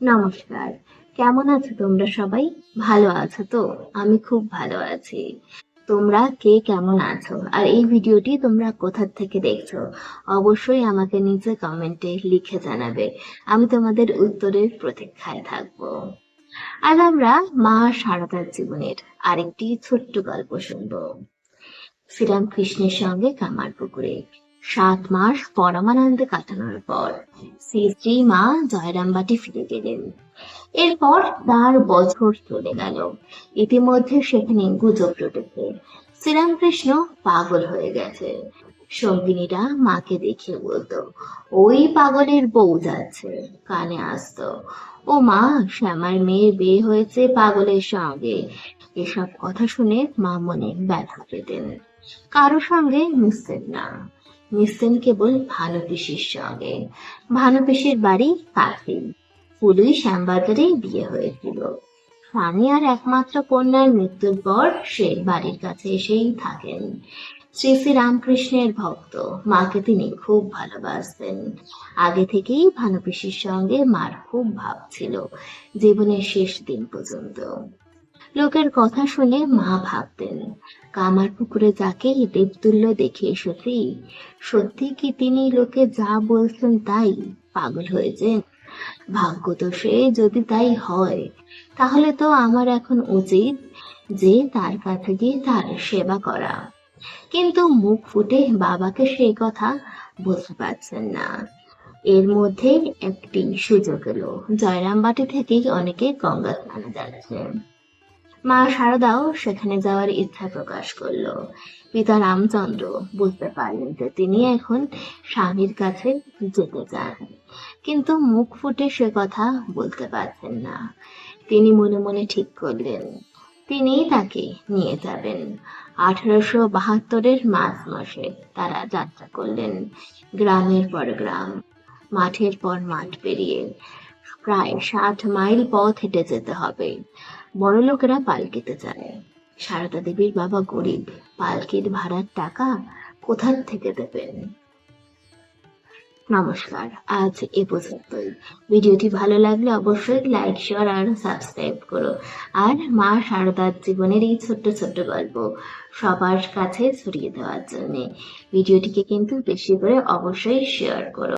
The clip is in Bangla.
নমস্কার। কেমন আছো তোমরা সবাই? ভালো আছো তো? আমি খুব ভালো আছি। তোমরা কে কেমন আছো? আর এই ভিডিওটি তোমরা কোথা থেকে দেখছ? অবশ্যই আমাকে নিচে কমেন্টে লিখে জানাবে। আমি তোমাদের উত্তরের প্রতীক্ষায় থাকব। আর আমরা মা সারদার জীবনের আরেকটি ছোট্ট গল্প শুনব। শ্রীরামকৃষ্ণের সঙ্গে কামার পুকুরে সাত মাস পরমানন্দে কাটানোর পর শ্রী মা জয়রামবাটি ফিরে গেলেন। এরপর তার বছর চলে গেল। ইতিমধ্যে সেখানে গুজব রটেছে। শ্রীরামকৃষ্ণ পাগল হয়ে গেছে। সঙ্গিনীরা মাকে দেখে বলতো, ওই পাগলের বউ যাচ্ছে, কানে আসতো। ও মা, শ্যামার মেয়ের বিয়ে হয়েছে পাগলের সঙ্গে। এসব কথা শুনে মা মনে ব্যথা পেতেন। কারও সঙ্গে মিশতেন না। মিশতেন কেবল ভানু পিসির সঙ্গে ভানু পিসির বাড়ি কাছেই ফুলুই শ্যামবাজারে বিয়ে হয়েছিল। আর একমাত্র কন্যার মৃত্যুর পর সে বাড়ির কাছে এসেই থাকেন। শ্রী শ্রী রামকৃষ্ণের ভক্ত। মাকে তিনি খুব ভালোবাসতেন। আগে থেকেই ভানু পিসির সঙ্গে মার খুব ভাব ছিল। জীবনের শেষ দিন পর্যন্ত। লোকের কথা শুনে মা ভাবতেন, কামার পুকুরে যাকে দেবতুল্য দেখে এসেছি সত্যি কি তিনি লোকে যা বলছেন তাই পাগল হয়েছেন? সে যদি তাই হয়, তাহলে তো আমার এখন উচিত যে তার কাছে গিয়ে তার সেবা করা। কিন্তু মুখ ফুটে বাবাকে সেই কথা বলতে পারছেন না। এর মধ্যে একটি সুযোগ এলো। জয়রামবাটি থেকেই অনেকে গঙ্গা স্নানে যাচ্ছে মা শারদাও সেখানে যাওয়ার ইচ্ছা প্রকাশ করল। পিতা রামচন্দ্র বুঝতে পারলেন যে তিনি এখন স্বামীর কাছে যেতে চান, কিন্তু মুখ ফুটে সে কথা বলতে পারছেন না। তিনি মনে মনে ঠিক করলেন, তিনি তাকে নিয়ে যাবেন। আঠারোশো বাহাত্তরের মার্চ মাসে তারা যাত্রা করলেন গ্রামের পর গ্রাম, মাঠের পর মাঠ পেরিয়ে। প্রায় ষাট মাইল পথ হেঁটে যেতে হবে। বড় লোকেরা পালকিতে যায়। সারদা দেবীর বাবা গরিব পালকির ভাড়ার টাকা কোথা থেকে দেবেন? নমস্কার, আজ এ পর্যন্তই। ভিডিওটি ভালো লাগলে অবশ্যই লাইক শেয়ার আর সাবস্ক্রাইব করো। আর মা শারদার জীবনের এই ছোট্ট ছোট্ট গল্প সবার কাছে ছড়িয়ে দেওয়ার জন্য। ভিডিওটিকে কিন্তু বেশি করে অবশ্যই শেয়ার করো।